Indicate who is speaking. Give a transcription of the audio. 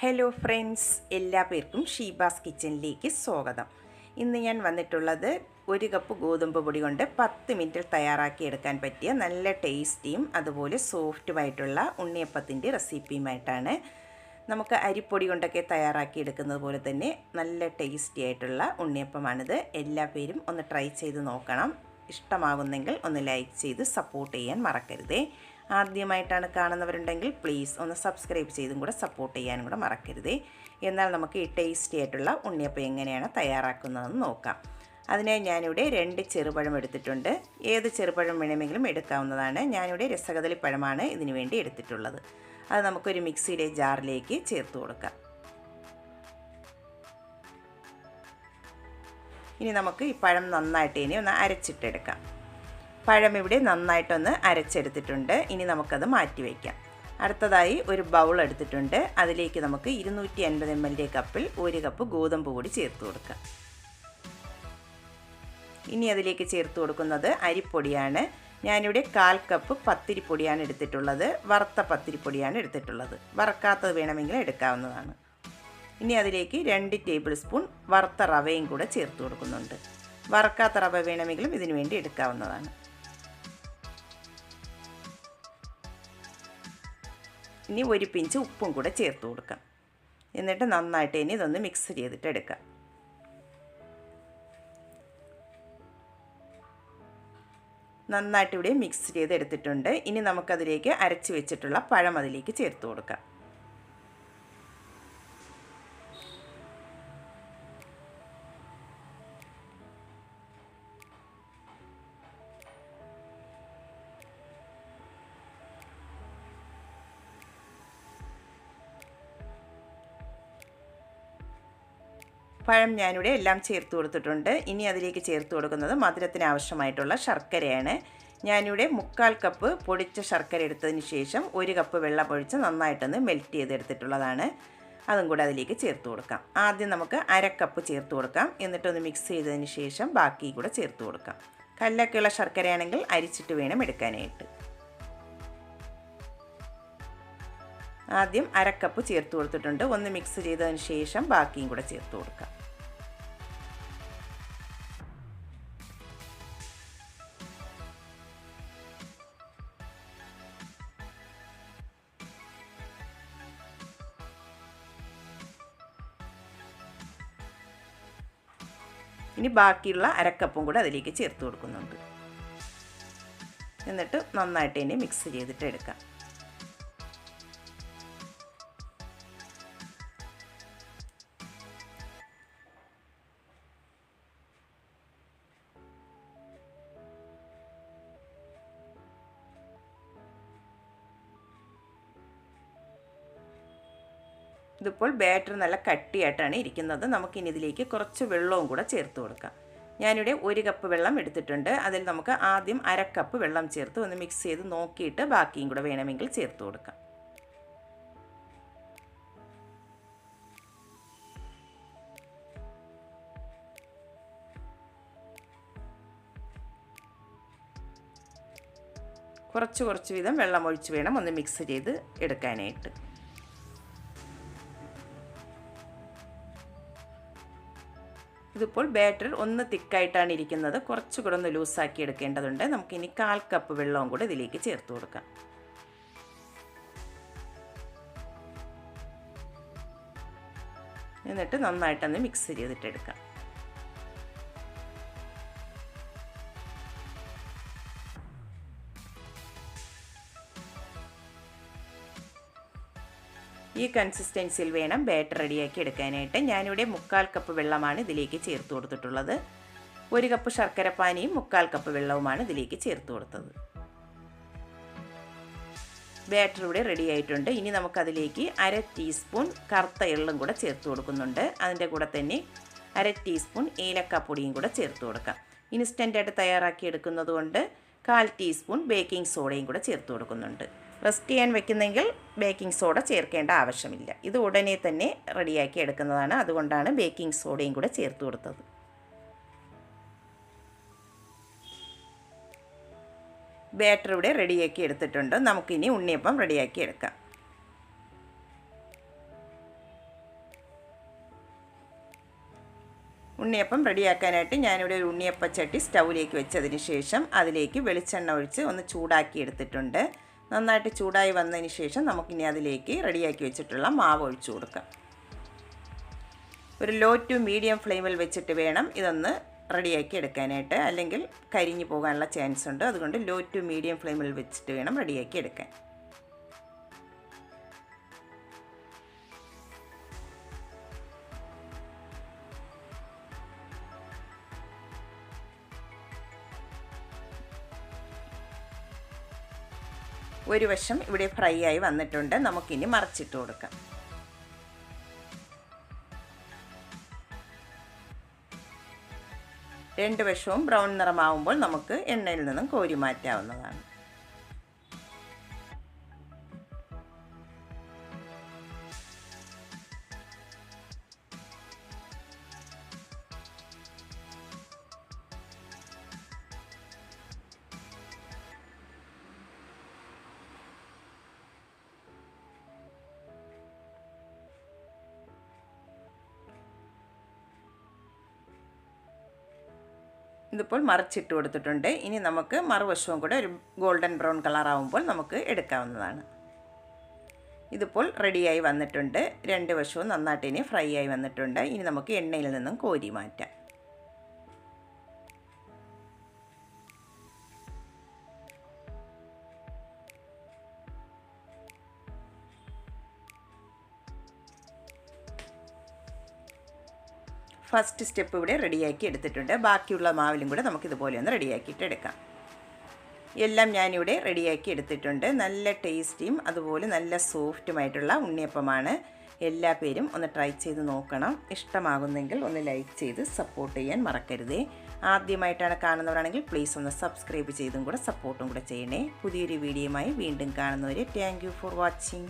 Speaker 1: Hello friends എല്ലാ പേർക്കും ഷീബാസ് കിച്ചണിലേക്ക് സ്വാഗതം. ഇന്ന് ഞാൻ വന്നിട്ടുള്ളത് ഒരു കപ്പ് ഗോതമ്പ് പൊടി കൊണ്ട് പത്ത് മിനിറ്റിൽ തയ്യാറാക്കി എടുക്കാൻ പറ്റിയ നല്ല ടേസ്റ്റിയും അതുപോലെ സോഫ്റ്റുമായിട്ടുള്ള ഉണ്ണിയപ്പത്തിന്റെ റെസിപ്പിയുമായിട്ടാണ് നമുക്ക് അരിപ്പൊടി കൊണ്ടൊക്കെ തയ്യാറാക്കി എടുക്കുന്നത് പോലെ തന്നെ നല്ല ടേസ്റ്റി ആയിട്ടുള്ള ഉണ്ണിയപ്പമാണിത്. എല്ലാ പേരും ഒന്ന് ട്രൈ ചെയ്ത് നോക്കണം. ഇഷ്ടമാകുന്നെങ്കിൽ ഒന്ന് ലൈക്ക് ചെയ്ത് സപ്പോർട്ട് ചെയ്യാൻ മറക്കരുതേ. ആദ്യമായിട്ടാണ് കാണുന്നവരുണ്ടെങ്കിൽ പ്ലീസ് ഒന്ന് സബ്സ്ക്രൈബ് ചെയ്തും കൂടെ സപ്പോർട്ട് ചെയ്യാനും കൂടെ മറക്കരുതേ. എന്നാൽ നമുക്ക് ഈ ടേസ്റ്റി ആയിട്ടുള്ള ഉണ്ണിയപ്പം എങ്ങനെയാണ് തയ്യാറാക്കുന്നതെന്ന് നോക്കാം. അതിനായി ഞാനിവിടെ രണ്ട് ചെറുപഴം എടുത്തിട്ടുണ്ട്. ഏത് ചെറുപഴം വേണമെങ്കിലും എടുക്കാവുന്നതാണ്. ഞാനിവിടെ രസകദളി പഴമാണ് ഇതിനു വേണ്ടി എടുത്തിട്ടുള്ളത്. അത് നമുക്കൊരു മിക്സിയുടെ ജാറിലേക്ക് ചേർത്ത് കൊടുക്കാം. ഇനി നമുക്ക് ഈ പഴം നന്നായിട്ട് ഇനി ഒന്ന് അരച്ചിട്ടെടുക്കാം. പഴം ഇവിടെ നന്നായിട്ടൊന്ന് അരച്ചെടുത്തിട്ടുണ്ട്. ഇനി നമുക്കത് മാറ്റി വയ്ക്കാം. അടുത്തതായി ഒരു ബൗൾ എടുത്തിട്ടുണ്ട്. അതിലേക്ക് നമുക്ക് ഇരുന്നൂറ്റി അൻപത് എം എല്ലിന്റെ കപ്പിൽ ഒരു കപ്പ് ഗോതമ്പ് പൊടി ചേർത്ത് കൊടുക്കാം. ഇനി അതിലേക്ക് ചേർത്ത് കൊടുക്കുന്നത് അരിപ്പൊടിയാണ്. ഞാനിവിടെ കാൽ കപ്പ് പത്തിരിപ്പൊടിയാണ് എടുത്തിട്ടുള്ളത്. വറുത്ത പത്തിരിപ്പൊടിയാണ് എടുത്തിട്ടുള്ളത്. വറക്കാത്തത് വേണമെങ്കിൽ എടുക്കാവുന്നതാണ്. ഇനി അതിലേക്ക് രണ്ട് ടേബിൾ സ്പൂൺ വറുത്ത റവയും കൂടെ ചേർത്ത് കൊടുക്കുന്നുണ്ട്. വറക്കാത്ത റവ വേണമെങ്കിലും ഇതിനു വേണ്ടി എടുക്കാവുന്നതാണ്. ഇനി ഒരു പിഞ്ച് ഉപ്പും കൂടെ ചേർത്ത് കൊടുക്കാം. എന്നിട്ട് നന്നായിട്ട് ഇനി ഇതൊന്ന് മിക്സ് ചെയ്തിട്ട് എടുക്കാം. നന്നായിട്ട് ഇവിടെ മിക്സ് ചെയ്ത് എടുത്തിട്ടുണ്ട് ഇനി നമുക്കതിലേക്ക് അരച്ച് വെച്ചിട്ടുള്ള പഴം അതിലേക്ക് ചേർത്ത് കൊടുക്കാം. പഴം ഞാനിവിടെ എല്ലാം ചേർത്ത് കൊടുത്തിട്ടുണ്ട്. ഇനി അതിലേക്ക് ചേർത്ത് കൊടുക്കുന്നത് മധുരത്തിന് ആവശ്യമായിട്ടുള്ള ശർക്കരയാണ്. ഞാനിവിടെ മുക്കാൽ കപ്പ് പൊടിച്ച ശർക്കര എടുത്തതിന് ശേഷം ഒരു കപ്പ് വെള്ളം ഒഴിച്ച് നന്നായിട്ടൊന്ന് മെൽറ്റ് ചെയ്തെടുത്തിട്ടുള്ളതാണ്. അതും കൂടെ അതിലേക്ക് ചേർത്ത് കൊടുക്കാം. ആദ്യം നമുക്ക് അരക്കപ്പ് കപ്പ് ചേർത്ത് കൊടുക്കാം. എന്നിട്ടൊന്ന് മിക്സ് ചെയ്തതിന് ശേഷം ബാക്കി കൂടെ ചേർത്ത് കൊടുക്കാം. കല്ലൊക്കെയുള്ള ശർക്കരയാണെങ്കിൽ അരിച്ചിട്ട് വേണം എടുക്കാനായിട്ട്. ആദ്യം അരക്കപ്പ് ചേർത്ത് കൊടുത്തിട്ടുണ്ട്. ഒന്ന് മിക്സ് ചെയ്തതിന് ശേഷം ബാക്കിയും കൂടെ ചേർത്ത് കൊടുക്കാം. ഇനി ബാക്കിയുള്ള അരക്കപ്പും കൂടെ അതിലേക്ക് ചേർത്ത് കൊടുക്കുന്നുണ്ട്. എന്നിട്ട് നന്നായിട്ട് ഇനി മിക്സ് ചെയ്തിട്ട് എടുക്കാം. ഇതിപ്പോൾ ബാറ്റർ നല്ല കട്ടിയായിട്ടാണ് ഇരിക്കുന്നത്. നമുക്കിനി ഇതിലേക്ക് കുറച്ച് വെള്ളവും കൂടെ ചേർത്ത് കൊടുക്കാം. ഞാനിവിടെ ഒരു കപ്പ് വെള്ളം എടുത്തിട്ടുണ്ട്. അതിൽ നമുക്ക് ആദ്യം അര കപ്പ് വെള്ളം ചേർത്ത് ഒന്ന് മിക്സ് ചെയ്ത് നോക്കിയിട്ട് ബാക്കിയും കൂടെ വേണമെങ്കിൽ ചേർത്ത് കൊടുക്കാം. കുറച്ച് കുറച്ച് വീതം വെള്ളം ഒഴിച്ച് വേണം ഒന്ന് മിക്സ് ചെയ്ത് എടുക്കാനായിട്ട്. ഇതിപ്പോൾ ബാറ്റർ ഒന്ന് തിക്കായിട്ടാണ് ഇരിക്കുന്നത്. കുറച്ചുകൂടെ ഒന്ന് ലൂസാക്കി എടുക്കേണ്ടതുണ്ട്. നമുക്കിനി കാൽ കപ്പ് വെള്ളവും കൂടെ ഇതിലേക്ക് ചേർത്ത് കൊടുക്കാം. എന്നിട്ട് നന്നായിട്ടൊന്ന് മിക്സ് ചെയ്തിട്ടെടുക്കാം. ഈ കൺസിസ്റ്റൻസിയിൽ വേണം ബാറ്റർ റെഡിയാക്കി എടുക്കാനായിട്ട്. ഞാനിവിടെ മുക്കാൽ കപ്പ് വെള്ളമാണ് ഇതിലേക്ക് ചേർത്ത് കൊടുത്തിട്ടുള്ളത്. ഒരു കപ്പ് ശർക്കരപ്പാനിയും മുക്കാൽ കപ്പ് വെള്ളവുമാണ് ഇതിലേക്ക് ചേർത്ത് കൊടുത്തത്. ബാറ്റർ ഇവിടെ റെഡി ആയിട്ടുണ്ട്. ഇനി നമുക്കതിലേക്ക് അര ടീസ്പൂൺ കറുത്ത എള്ളും കൂടെ ചേർത്ത് കൊടുക്കുന്നുണ്ട്. അതിന്റെ കൂടെ തന്നെ അര ടീസ്പൂൺ ഏലക്കാപ്പൊടിയും കൂടെ ചേർത്ത് കൊടുക്കാം. ഇൻസ്റ്റന്റായിട്ട് തയ്യാറാക്കി എടുക്കുന്നത് കൊണ്ട് കാൽ ടീസ്പൂൺ ബേക്കിംഗ് സോഡയും കൂടെ ചേർത്ത് കൊടുക്കുന്നുണ്ട്. റെസ്റ്റ് ചെയ്യാൻ വെക്കുന്നെങ്കിൽ ബേക്കിംഗ് സോഡ ചേർക്കേണ്ട ആവശ്യമില്ല. ഇത് ഉടനെ തന്നെ റെഡിയാക്കി എടുക്കുന്നതാണ്. അതുകൊണ്ടാണ് ബേക്കിംഗ് സോഡയും കൂടെ ചേർത്ത് കൊടുത്തത്. ബാറ്റർ ഇവിടെ റെഡിയാക്കി എടുത്തിട്ടുണ്ട്. നമുക്കിനി ഉണ്ണിയപ്പം റെഡിയാക്കി എടുക്കാം. ഉണ്ണിയപ്പം റെഡിയാക്കാനായിട്ട് ഞാനിവിടെ ഒരു ഉണ്ണിയപ്പച്ചട്ടി സ്റ്റൗവിലേക്ക് വെച്ചതിന് ശേഷം അതിലേക്ക് വെളിച്ചെണ്ണ ഒഴിച്ച് ഒന്ന് ചൂടാക്കി എടുത്തിട്ടുണ്ട്. നന്നായിട്ട് ചൂടായി വന്നതിന് ശേഷം നമുക്കിനി അതിലേക്ക് റെഡിയാക്കി വെച്ചിട്ടുള്ള മാവ് ഒഴിച്ചു കൊടുക്കാം. ഒരു ലോ ടു മീഡിയം ഫ്ലെയിമിൽ വെച്ചിട്ട് വേണം ഇതൊന്ന് റെഡിയാക്കി എടുക്കാനായിട്ട്. അല്ലെങ്കിൽ കരിഞ്ഞു പോകാനുള്ള ചാൻസ് ഉണ്ട്. അതുകൊണ്ട് ലോ ടു മീഡിയം ഫ്ലെയിമിൽ വെച്ചിട്ട് വേണം റെഡിയാക്കി എടുക്കാൻ. ഒരു വശം ഇവിടെ ഫ്രൈ ആയി വന്നിട്ടുണ്ട്. നമുക്കിനി മറച്ചിട്ട് കൊടുക്കാം. രണ്ട് വശവും ബ്രൗൺ നിറമാവുമ്പോൾ നമുക്ക് എണ്ണയിൽ നിന്നും കോരി മാറ്റാവുന്നതാണ്. ഇതിപ്പോൾ മറിച്ചിട്ട് കൊടുത്തിട്ടുണ്ട്. ഇനി നമുക്ക് മറുവശവും കൂടെ ഒരു ഗോൾഡൻ ബ്രൗൺ കളറാവുമ്പോൾ നമുക്ക് എടുക്കാവുന്നതാണ്. ഇതിപ്പോൾ റെഡിയായി വന്നിട്ടുണ്ട്. രണ്ട് വശവും നന്നായിട്ട് ഇനി ഫ്രൈ ആയി വന്നിട്ടുണ്ട്. ഇനി നമുക്ക് എണ്ണയിൽ നിന്നും കോരി മാറ്റാം. ഫസ്റ്റ് സ്റ്റെപ്പ് ഇവിടെ റെഡിയാക്കി എടുത്തിട്ടുണ്ട്. ബാക്കിയുള്ള മാവിലും കൂടെ നമുക്കിതുപോലെ ഒന്ന് റെഡിയാക്കിയിട്ട് എടുക്കാം. എല്ലാം ഞാനിവിടെ റെഡിയാക്കി എടുത്തിട്ടുണ്ട്. നല്ല ടേസ്റ്റിയും അതുപോലെ നല്ല സോഫ്റ്റുമായിട്ടുള്ള ഉണ്ണിയപ്പമാണ്. എല്ലാ പേരും ഒന്ന് ട്രൈ ചെയ്ത് നോക്കണം. ഇഷ്ടമാകുന്നെങ്കിൽ ഒന്ന് ലൈക്ക് ചെയ്ത് സപ്പോർട്ട് ചെയ്യാൻ മറക്കരുതേ. ആദ്യമായിട്ടാണ് കാണുന്നവരാണെങ്കിൽ പ്ലീസ് ഒന്ന് സബ്സ്ക്രൈബ് ചെയ്തും കൂടെ സപ്പോർട്ടും കൂടെ ചെയ്യണേ. പുതിയൊരു വീഡിയോയുമായി വീണ്ടും കാണുന്നവരെ. Thank for watching